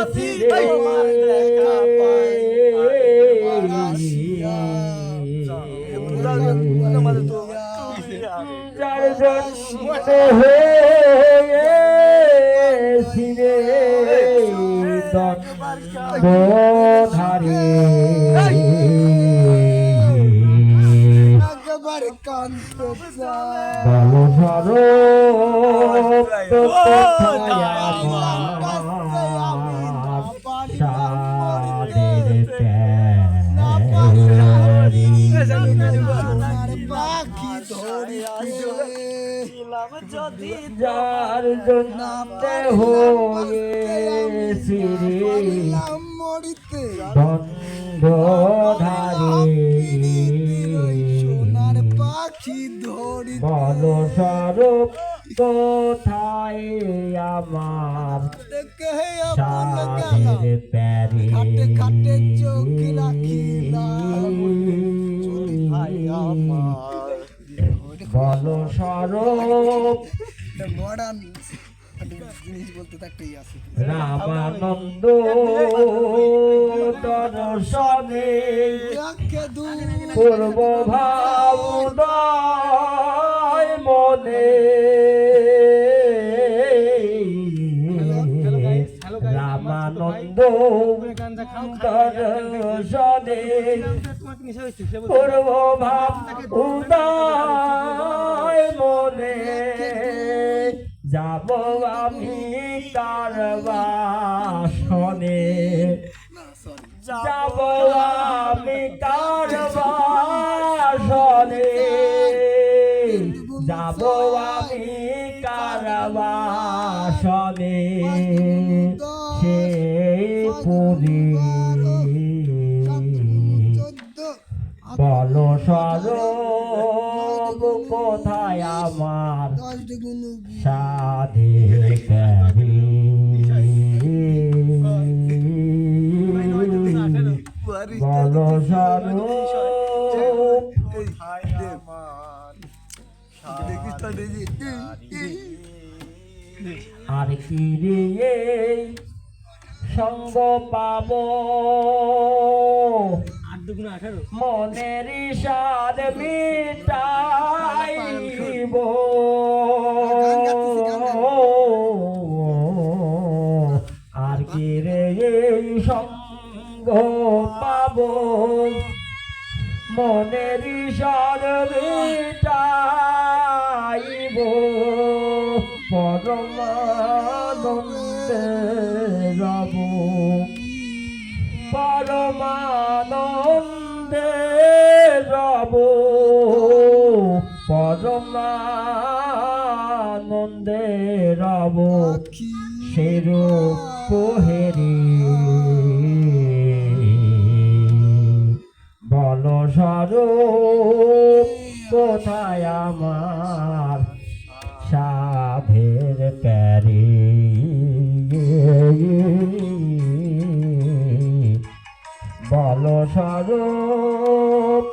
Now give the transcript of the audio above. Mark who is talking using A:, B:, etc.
A: সিরে যার জন্য হয়েছি রে
B: কান্ত চায়
A: বলো তো কোথায়
B: ধরি
A: যার জন্য হয়েছি রে
B: মরিতে
A: দণ্ডধারী
B: সোনার পাখি ধরি
A: বলো স্বরূপ কোথায় আমার সাদের প্যারি?
B: খাটে খাটে চোখ রাখিলাম। ভাই আমার।
A: বলো স্বরূপ
B: মডার্ন জিনিস বলতে আছে।
A: রামানন্দ দর্শনে পূর্ব ভাবুদয় রামানন্দ দর্শনে পূর্ব ভাব উদয় মনে। যাব আমি কারবাসনে যাব আমি কারবাসনে যাব আমি কারবাসনে বল স্বরূপ কোথায় আমার? প্যারি স্বরূপ আর কি সঙ্গ পাব। মনের সাদ মিটাইব। আর কি রে এই সঙ্গ পাব? মনের সাদ মিটাইব। পরমানন্দে রব। পরমানন্দে পরমানন্দে রব সেরূপ হেরি বল স্বরূপ কোথায় আমার সাধের প্যারি? বল স্বরূপ